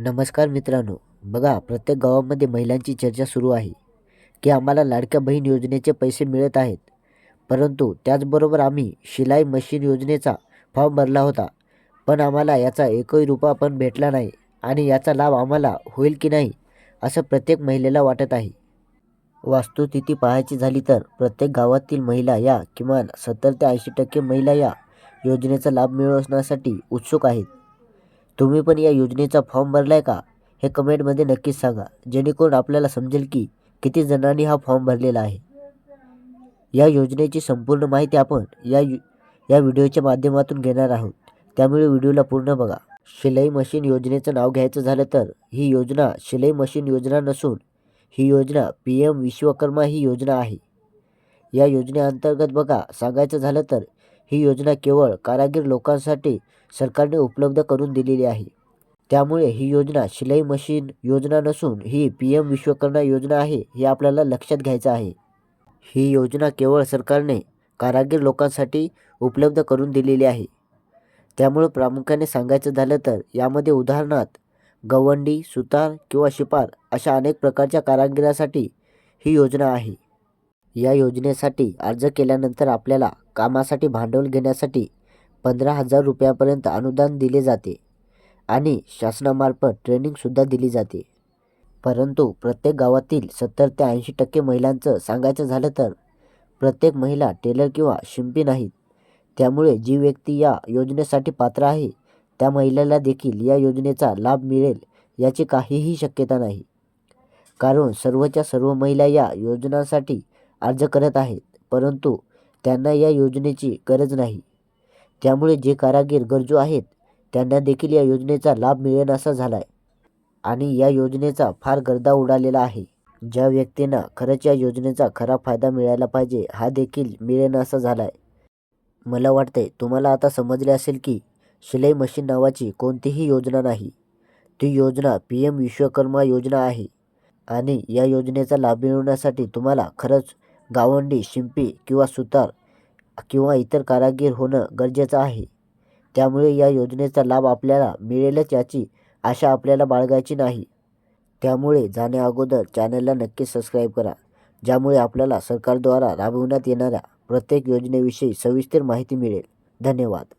नमस्कार मित्रांनो. बघा प्रत्येक गावामध्ये महिलांची चर्चा सुरू आहे की आम्हाला लाडक्या बहीण योजनेचे पैसे मिळत आहेत. परंतु त्याचबरोबर आम्ही शिलाई मशीन योजनेचा फॉर्म भरला होता. पण आम्हाला याचा एकही रुपया पण भेटला नाही आणि याचा लाभ आम्हाला होईल की नाही असं प्रत्येक महिलेला वाटत आहे. वास्तुस्थिती पाहायची झाली तर प्रत्येक गावातील महिला या किमान सत्तर ते ऐंशी टक्के महिला या योजनेचा लाभ मिळवण्यासाठी उत्सुक आहेत. तुम्ही पण या योजनेचा फॉर्म भरला आहे का? हे कमेंटमध्ये नक्कीच सांगा. जेणेकरून आपल्याला समजेल की किती जणांनी हा फॉर्म भरलेला आहे. या योजनेची संपूर्ण माहिती आपण या यु या व्हिडिओच्या माध्यमातून घेणार आहोत. त्यामुळे व्हिडिओला पूर्ण बघा. शिलाई मशीन योजनेचं नाव घ्यायचं झालं तर ही योजना शिलाई मशीन योजना नसून ही योजना पी एम विश्वकर्मा ही योजना आहे. या योजनेअंतर्गत बघा सांगायचं झालं तर ही योजना केवळ कारागीर लोकांसाठी सरकारने उपलब्ध करून दिलेली आहे. त्यामुळे ही योजना शिलाई मशीन योजना नसून ही पी एम विश्वकर्मा योजना आहे हे आपल्याला लक्षात घ्यायचं आहे. ही योजना केवळ सरकारने कारागीर लोकांसाठी उपलब्ध करून दिलेली आहे. त्यामुळे प्रामुख्याने सांगायचं झालं तर यामध्ये उदाहरणार्थ गवंडी सुतार किंवा शिपार अशा अनेक प्रकारच्या कारागिरासाठी ही योजना आहे. या योजनेसाठी अर्ज केल्यानंतर आपल्याला कामासाठी भांडवल घेण्यासाठी पंधरा हजार रुपयापर्यंत अनुदान दिले जाते आणि शासनामार्फत ट्रेनिंगसुद्धा दिली जाते. परंतु प्रत्येक गावातील सत्तर ते ऐंशी टक्के महिलांचं सांगायचं झालं तर प्रत्येक महिला टेलर किंवा शिंपी नाहीत. त्यामुळे जी व्यक्ती या योजनेसाठी पात्र आहे त्या महिलेला देखील या योजनेचा लाभ मिळेल याची काहीही शक्यता नाही. कारण सर्वच्या सर्व महिला या योजनांसाठी अर्ज करत आहेत परंतु त्यांना या योजनेची गरज नाही. त्यामुळे जे कारागीर गरजू आहेत त्यांना देखील या योजनेचा लाभ मिळेनासा झाला आहे आणि या योजनेचा फार गर्दा उडालेला आहे. ज्या व्यक्तींना खरंच या योजनेचा खरा फायदा मिळायला पाहिजे हा देखील मिळेनासा झाला आहे मला वाटते तुम्हाला आता समजले असेल की शिलाई मशीन नावाची कोणतीही योजना नाही. ती योजना पी एम विश्वकर्मा योजना आहे आणि या योजनेचा लाभ मिळवण्यासाठी तुम्हाला खरंच गावंडी शिंपी किंवा सुतार किंवा इतर कारागीर होणं गरजेचं आहे. त्यामुळे या योजनेचा लाभ आपल्याला मिळेलच याची आशा आपल्याला बाळगायची नाही. त्यामुळे जाण्याअगोदर चॅनलला नक्की सबस्क्राईब करा ज्यामुळे आपल्याला सरकारद्वारा राबविण्यात येणाऱ्या प्रत्येक योजनेविषयी सविस्तर माहिती मिळेल. धन्यवाद.